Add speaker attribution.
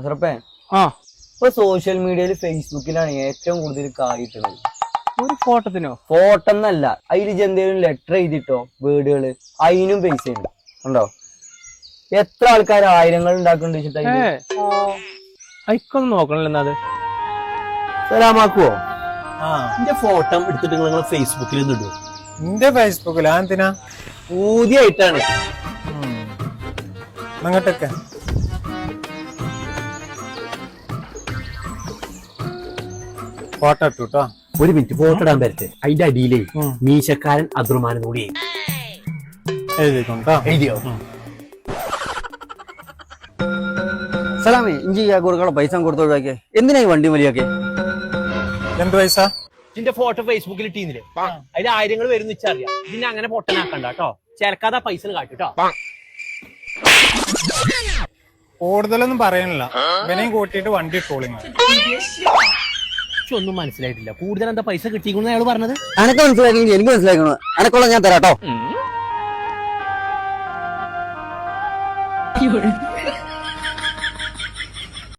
Speaker 1: അസറപ്പേ
Speaker 2: ആ.
Speaker 1: ഇപ്പൊ സോഷ്യൽ മീഡിയയിൽ ഫേസ്ബുക്കിലാണ് ഏറ്റവും കൂടുതൽ കായിട്ടുള്ളത്
Speaker 2: ഒരു ഫോട്ടത്തിനോ?
Speaker 1: ഫോട്ടോ എന്നല്ല അതിൽ എന്തെങ്കിലും ലെറ്റർ എഴുതിട്ടോ വേർഡുകൾ അതിനും പൈസ ഉണ്ട് ഉണ്ടോ എത്ര ആൾക്കാർ ആയിരങ്ങൾ ഉണ്ടാക്കുന്നുണ്ട് വെച്ചിട്ട്
Speaker 2: ഏ.
Speaker 1: അതിൽ?
Speaker 2: അയക്കൊന്നും നോക്കണല്ലോ എന്നാ അത്
Speaker 1: സലാമാക്കുവോ
Speaker 3: എന്റെ ഫോട്ടോ എടുത്തിട്ട് നിങ്ങൾ ഫേസ്ബുക്കിൽ നിന്ന് ഇടുവോ?
Speaker 4: നിന്റെ ഫേസ്ബുക്കിൽ എന്തിനാ?
Speaker 3: ഊതിയായിട്ടാണ്
Speaker 4: അങ്ങോട്ടൊക്കെ. ഫോട്ടോ ഇട്ടു കേട്ടോ
Speaker 3: ഒരു മിനിറ്റ് ഫോട്ടോ ഇടാൻ വരട്ടെ. അതിന്റെ അടിയിലേ. മീശക്കാരൻ അദ്രുമാനം കൂടി.
Speaker 4: എഴുതിക്കോട്ടോ.
Speaker 3: എഴുതിയോ?
Speaker 1: സലാമേ ഇഞ്ചി കൊടുക്കാനുള്ള പൈസ കൊടുത്തു ഒഴിവാക്കിയേ. എന്തിനാ ഈ വണ്ടി വലിയൊക്കെ
Speaker 4: എന്ത് പൈസ?
Speaker 3: ഇതിന്റെ ഫോട്ടോ ഫേസ്ബുക്കിൽ ഇട്ടീന്നില്ലേ? അതിൽ ആയിരങ്ങൾ വരുന്ന വെച്ചറിയാം ഇതിനെ അങ്ങനെ പൊട്ടനാക്കണ്ട കേട്ടോ. ചേർക്കാതെ പൈസ കാട്ടിട്ടോ
Speaker 4: കൂടുതലൊന്നും പറയാനില്ല ഇവനെയും കൂട്ടിയിട്ട് വണ്ടി ഇട്ടോളിങ്ങ.
Speaker 3: ഒന്നും മനസ്സിലായിട്ടില്ല. കൂടുതൽ എന്താ പൈസ കിട്ടിയിരിക്കുന്നു അയാൾ പറഞ്ഞത്?
Speaker 1: അനക്ക് മനസ്സിലാക്കണമെങ്കിൽ എനിക്ക് മനസ്സിലാക്കണോ അനക്കുള്ള ഞാൻ തരാട്ടോ.